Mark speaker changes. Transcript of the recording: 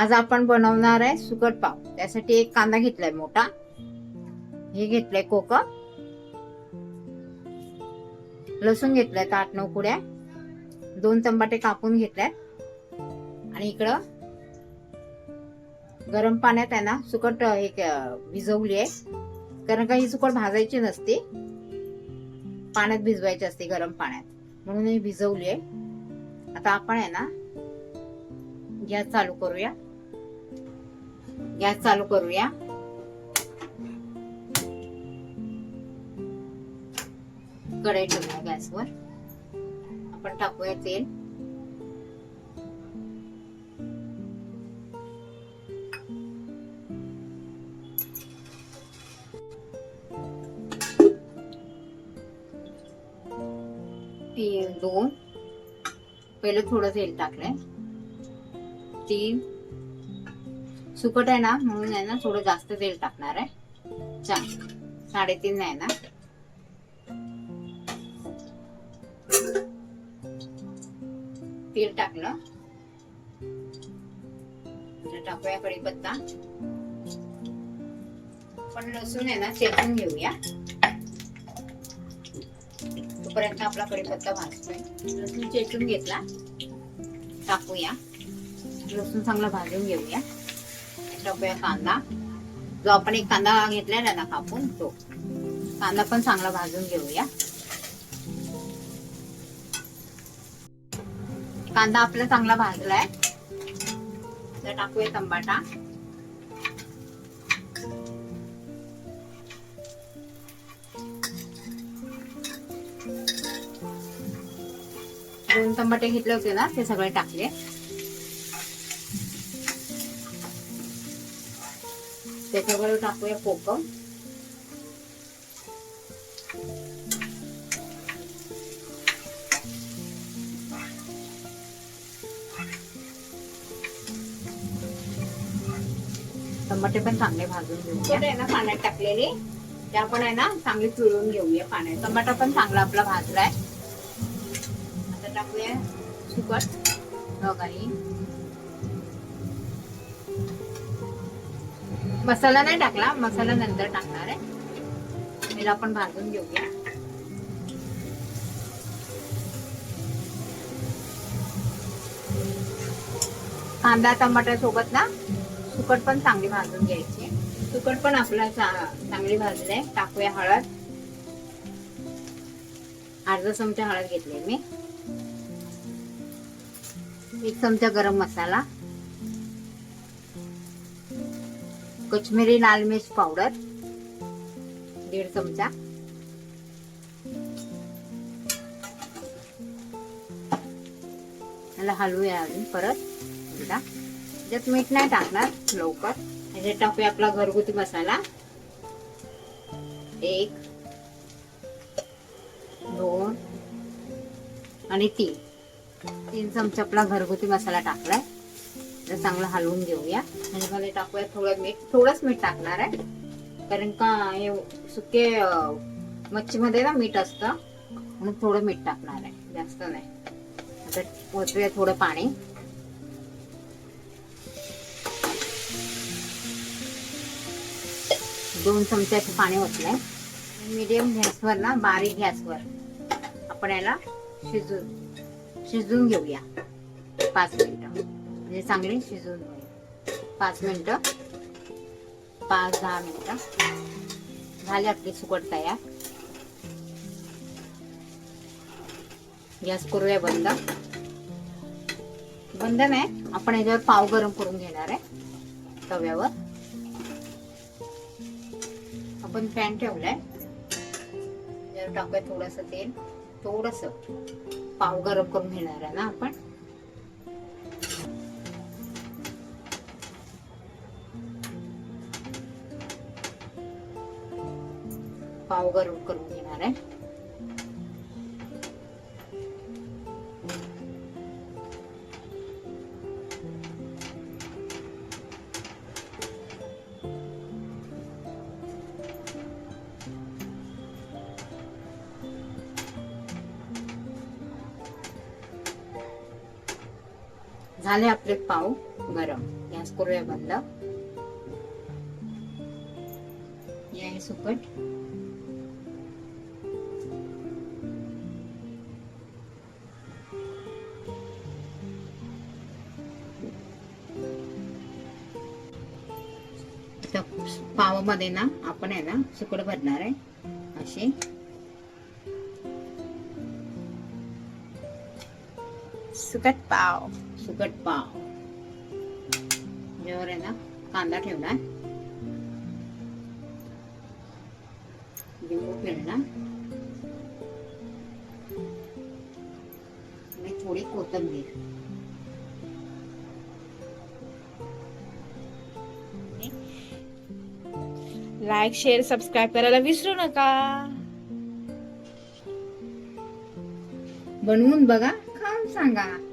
Speaker 1: आज आपण बनवणार आहे सुकट पाव. त्यासाठी एक कांदा घेतलाय मोठा. हे घेतलंय कोक लसूण घेतलाय आठ नऊ कुड्या दोन तंबाटे कापून घेतल्यात. आणि इकडं गरम पाण्यात आहे ना सुकट हे भिजवली आहे. कारण का ही सुकट भाजायची नसते. पाण्यात भिजवायची असते गरम पाण्यात. म्हणून ही भिजवली आहे. आता आपण आहे ना गॅस चालू करूया. गॅस चालू करूया. कढई ठेवूया गॅसवर. आपण टाकूया तेल. तीन दोन. पहिलं थोडं तेल टाकलंय. तीन. सुकट आहे ना म्हणून आहे ना थोडं जास्त तेल टाकणार आहे. चार साडेतीन आहे ना. तेल टाकलं. टाकूया कढीपत्ता पण लसूण आहे ना चेचून घेऊया. तोपर्यंत आपला कढीपत्ता भाजतोय. लसूण चेचून घेतला. टाकूया. लसूण चांगला भाजून घेऊया. टाकूया कांदा. जो आपण एक कांदा घेतलेला ना कापून तो. कांदा पण चांगला भाजून घेऊया. कांदा आपला चांगला भाजलाय. तर टाकूया टमाटा दोन टमाटे घेतले होते ना ते सगळे टाकले. त्याच्यावर टाकूया कोकम. टमाटे पण चांगले भाजून घेऊया. आहे ना पाण्यात टाकलेले. ते आपण आहे ना चांगले पिळून घेऊया पाण्यात. टमाटा पण चांगला आपला भाजलाय. आता टाकूया सुकट वगैरे मसाला नाही टाकला मसाला नंतर टाकणार आहे. याला आपण भाजून घेऊया. कांदा टमाटर सोबत ना सुकट पण चांगली भाजून घ्यायची. सुकट पण आपला चा- चांगली भाजले टाकूया हळद. अर्धा चमचा हळद घेतली मी. एक चमचा गरम मसाला. कश्मीरी लाल मिर्च पावडर दीड चमचा. त्याला हलवूया अजून परत एकदा. त्याच्यात मीठ नाही टाकणार लवकर. त्याच्यात टाकूया आपला घरगुती मसाला. एक दोन आणि तीन. तीन चमचा आपला घरगुती मसाला टाकलाय. तर चांगलं हलवून घेऊया. ह्याच्यामध्ये टाकूया थोडं मीठ थोडंच मीठ टाकणार आहे. कारण का हे सुके मच्छीमध्ये ना मीठ असतं. म्हणून थोडं मीठ टाकणार आहे. जास्त नाही. आता पोचूया थोडं पाणी. दोन चमच्याचं पाणी ओतलंय. मीडियम गॅसवर ना बारीक गॅसवर आपण याला शिजून शिजून घेऊया. पाच मिनिटं. म्हणजे चांगली शिजून. पाच मिनटं. पाच दहा मिनटं. झाले आपली सुकट तयार. गॅस करूया बंद. बंद नाही आपण याच्यावर पाव गरम करून घेणार आहे तव्यावर. आपण पॅन ठेवलाय. टाकूया थोडस तेल. थोडस पाव गरम करून घेणार आहे ना आपण. पाव गरम करून घेणार आहे. झाले आपले पाव गरम. गॅस करूया बंद. हे सुकट. आता पावामध्ये ना आपण ना सुकट भरणार आहे. असे
Speaker 2: सुकट पाव.
Speaker 1: सुकट पाव. आहे ना कांदा ठेवणार. लिंबू पिळणार. आणि थोडी कोथिंबीर.
Speaker 2: लाईक शेअर सबस्क्राईब करायला विसरू नका.
Speaker 1: बनवून बघा खाऊन सांगा.